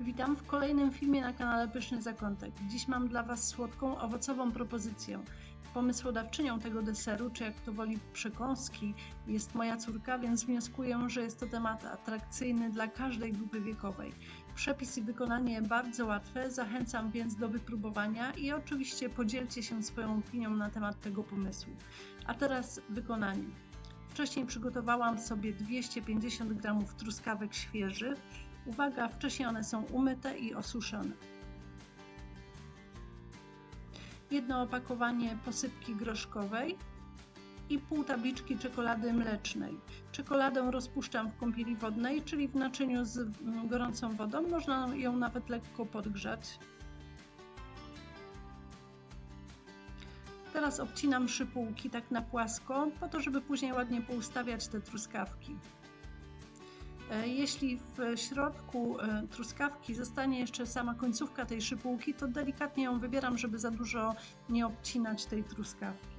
Witam w kolejnym filmie na kanale Pyszny Zakątek. Dziś mam dla Was słodką, owocową propozycję. Pomysłodawczynią tego deseru, czy jak to woli przekąski, jest moja córka, więc wnioskuję, że jest to temat atrakcyjny dla każdej grupy wiekowej. Przepis i wykonanie bardzo łatwe, zachęcam więc do wypróbowania i oczywiście podzielcie się swoją opinią na temat tego pomysłu. A teraz wykonanie. Wcześniej przygotowałam sobie 250 g truskawek świeżych. Uwaga, wcześniej one są umyte i osuszone. Jedno opakowanie posypki groszkowej i pół tabliczki czekolady mlecznej. Czekoladę rozpuszczam w kąpieli wodnej, czyli w naczyniu z mm, gorącą wodą. Można ją nawet lekko podgrzać. Teraz obcinam szypułki tak na płasko, po to, żeby później ładnie poustawiać te truskawki. E, Jeśli w środku e, truskawki zostanie jeszcze sama końcówka tej szypułki, to delikatnie ją wybieram, żeby za dużo nie obcinać tej truskawki.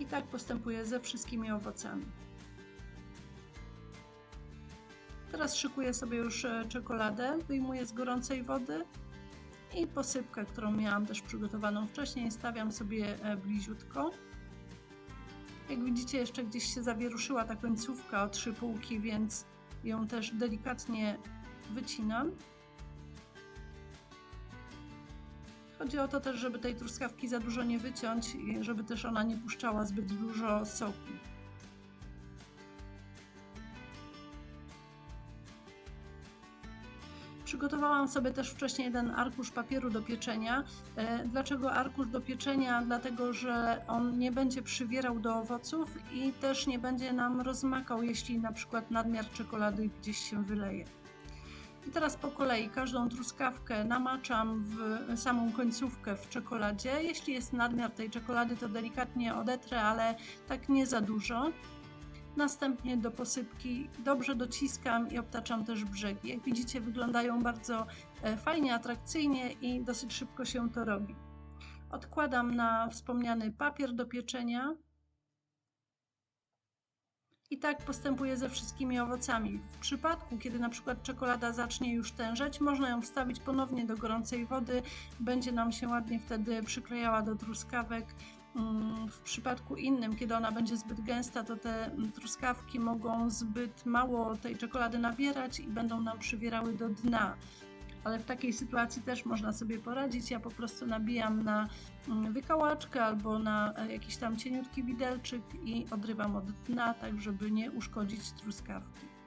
I tak postępuję ze wszystkimi owocami. Teraz szykuję sobie już e, czekoladę, wyjmuję z gorącej wody i posypkę, którą miałam też przygotowaną wcześniej, stawiam sobie bliziutko. Jak widzicie, jeszcze gdzieś się zawieruszyła ta końcówka od szypułki, więc ją też delikatnie wycinam. Chodzi o to też, żeby tej truskawki za dużo nie wyciąć i żeby też ona nie puszczała zbyt dużo soku. Przygotowałam sobie też wcześniej jeden arkusz papieru do pieczenia. E, dlaczego arkusz do pieczenia? Dlatego, że on nie będzie przywierał do owoców i też nie będzie nam rozmakał, jeśli na przykład nadmiar czekolady gdzieś się wyleje. I teraz po kolei każdą truskawkę namaczam w samą końcówkę w czekoladzie. Jeśli jest nadmiar tej czekolady, to delikatnie odetrę, ale tak nie za dużo. Następnie do posypki dobrze dociskam i obtaczam też brzegi. Jak widzicie, wyglądają bardzo fajnie, atrakcyjnie i dosyć szybko się to robi. Odkładam na wspomniany papier do pieczenia. I tak postępuję ze wszystkimi owocami. W przypadku, kiedy na przykład czekolada zacznie już tężeć, można ją wstawić ponownie do gorącej wody. Będzie nam się ładnie wtedy przyklejała do truskawek. W przypadku innym, kiedy ona będzie zbyt gęsta, to te truskawki mogą zbyt mało tej czekolady nabierać i będą nam przywierały do dna. Ale w takiej sytuacji też można sobie poradzić. Ja po prostu nabijam na wykałaczkę albo na jakiś tam cieniutki widelczyk i odrywam od dna, tak żeby nie uszkodzić truskawki.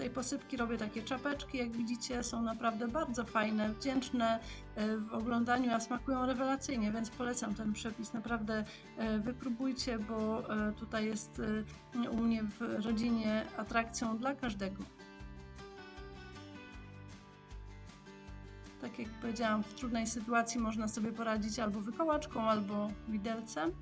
Tej posypki robię takie czapeczki, jak widzicie, są naprawdę bardzo fajne, wdzięczne w oglądaniu, a smakują rewelacyjnie, więc polecam ten przepis. Naprawdę wypróbujcie, bo tutaj jest u mnie w rodzinie atrakcją dla każdego. Tak jak powiedziałam, w trudnej sytuacji można sobie poradzić albo wykołaczką, albo widelcem.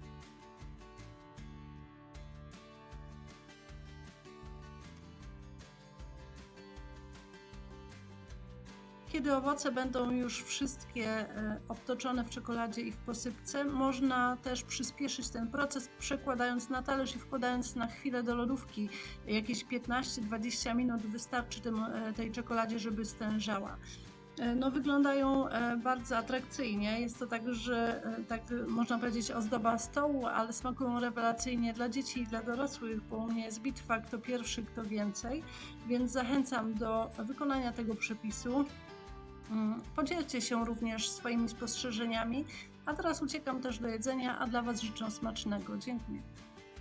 Kiedy owoce będą już wszystkie obtoczone w czekoladzie i w posypce, można też przyspieszyć ten proces, przekładając na talerz i wkładając na chwilę do lodówki. Jakieś 15-20 minut wystarczy tym, tej czekoladzie, żeby stężała. No, wyglądają bardzo atrakcyjnie. Jest to tak, że tak można powiedzieć ozdoba stołu, ale smakują rewelacyjnie dla dzieci i dla dorosłych, bo u mnie jest bitwa kto pierwszy, kto więcej, więc zachęcam do wykonania tego przepisu. Podzielcie się również swoimi spostrzeżeniami, a teraz uciekam też do jedzenia, a dla Was życzę smacznego. Dziękuję.